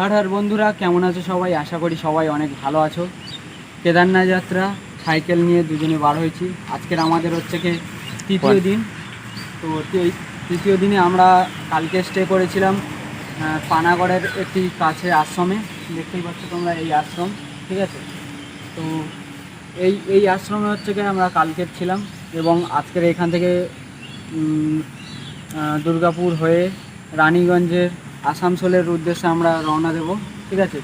হর হর বন্ধুরা কেমন আছো সবাই? আশা করি সবাই অনেক ভালো আছো। কেদারনাথ যাত্রা সাইকেল নিয়ে দুজনে বার হয়েছি। আজকের আমাদের হচ্ছে কি তৃতীয় দিন। তো তৃতীয় দিনে আমরা কালকে স্টে করেছিলাম পানাগড়ের একটি কাছে আশ্রমে। দেখতেই পাচ্ছ তোমরা এই আশ্রম ঠিক আছে? তো এই এই আশ্রমে হচ্ছে কি আমরা কালকের ছিলাম এবং আজকের এখান থেকে দুর্গাপুর হয়ে রানীগঞ্জের আসানসোলের উদ্দেশ্যে আমরা রওনা দেব, ঠিক আছে?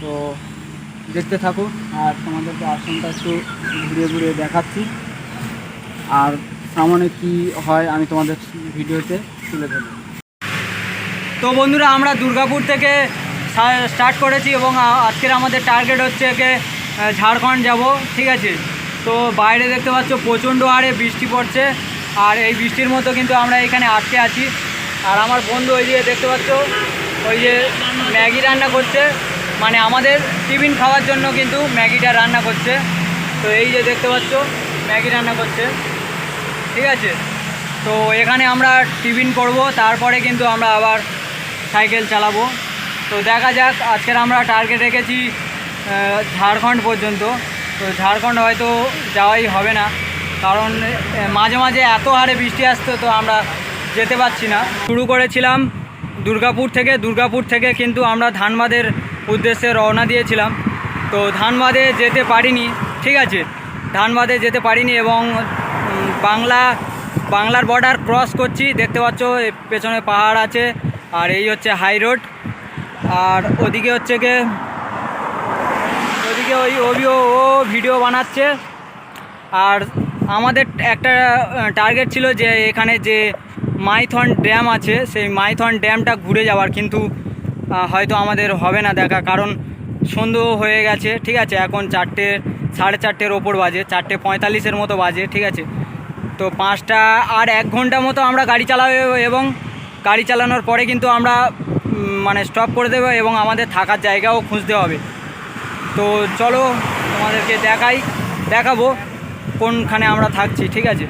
তো দেখতে থাকো, আর তোমাদেরকে আশ্রমটা একটু ঘুরিয়ে ঘুরিয়ে দেখাচ্ছি। আর সামনে কি হয় আমি তোমাদের ভিডিওতে তুলে ধরবো। তো বন্ধুরা, আমরা দুর্গাপুর থেকে স্টার্ট করেছি এবং আজকের আমাদের টার্গেট হচ্ছে একে ঝাড়খণ্ড যাব, ঠিক আছে? তো বাইরে দেখতে পাচ্ছ প্রচণ্ড হারে বৃষ্টি পড়ছে, আর এই বৃষ্টির মতো কিন্তু আমরা এখানে আটকে আছি। আর আমার বন্ধু ওই দিকে দেখতে পাচ্ছ, ওই যে ম্যাগি রান্না করছে। মানে আমাদের টিফিন খাওয়ার জন্য কিন্তু ম্যাগিটা রান্না করছে। তো এই যে দেখতে পাচ্ছ, ম্যাগি রান্না করছে। ঠিক আছে? তো এখানে আমরা টিফিন করব, তারপরে কিন্তু আমরা আবার সাইকেল চালাবো। তো দেখা যাক, আজকের আমরা টার্গেট রেখেছি ঝাড়খণ্ড পর্যন্ত। তো ঝাড়খণ্ড হয়তো যাওয়াই হবে না। কারণ মাঝে মাঝে এত হারে বৃষ্টি আসতো, তো আমরা যেতে পারছি না। শুরু করেছিলাম দুর্গাপুর থেকে। দুর্গাপুর থেকে কিন্তু আমরা ধানবাদের উদ্দেশ্যে রওনা দিয়েছিলাম। তো ধানবাদে যেতে পারিনি, ঠিক আছে? ধানবাদে যেতে পারিনি এবং বাংলা, বাংলার বর্ডার ক্রস করছি। দেখতে পাচ্ছ পেছনে পাহাড় আছে, আর এই হচ্ছে হাই রোড আর ওদিকে হচ্ছে গিয়ে ওদিকে ওই ওবিও ও ভিডিও বানাচ্ছে। আর আমাদের একটা টার্গেট ছিল যে এখানে যে মাইথন ড্যাম আছে, সেই মাইথন ড্যামটা ঘুরে যাওয়ার কিন্তু হয়তো আমাদের হবে না দেখা, কারণ সন্ধ্যে হয়ে গেছে, ঠিক আছে? এখন চারটে, সাড়ে চারটের ওপর বাজে, চারটে পঁয়তাল্লিশের মতো বাজে, ঠিক আছে? তো পাঁচটা আর এক ঘণ্টা মতো আমরা গাড়ি চালাবো এবং গাড়ি চালানোর পরে কিন্তু আমরা মানে স্টপ করে দেবো এবং আমাদের থাকার জায়গাও খুঁজতে হবে। তো চলো তোমাদেরকে দেখাই, দেখাবো কোনখানে আমরা থাকছি, ঠিক আছে?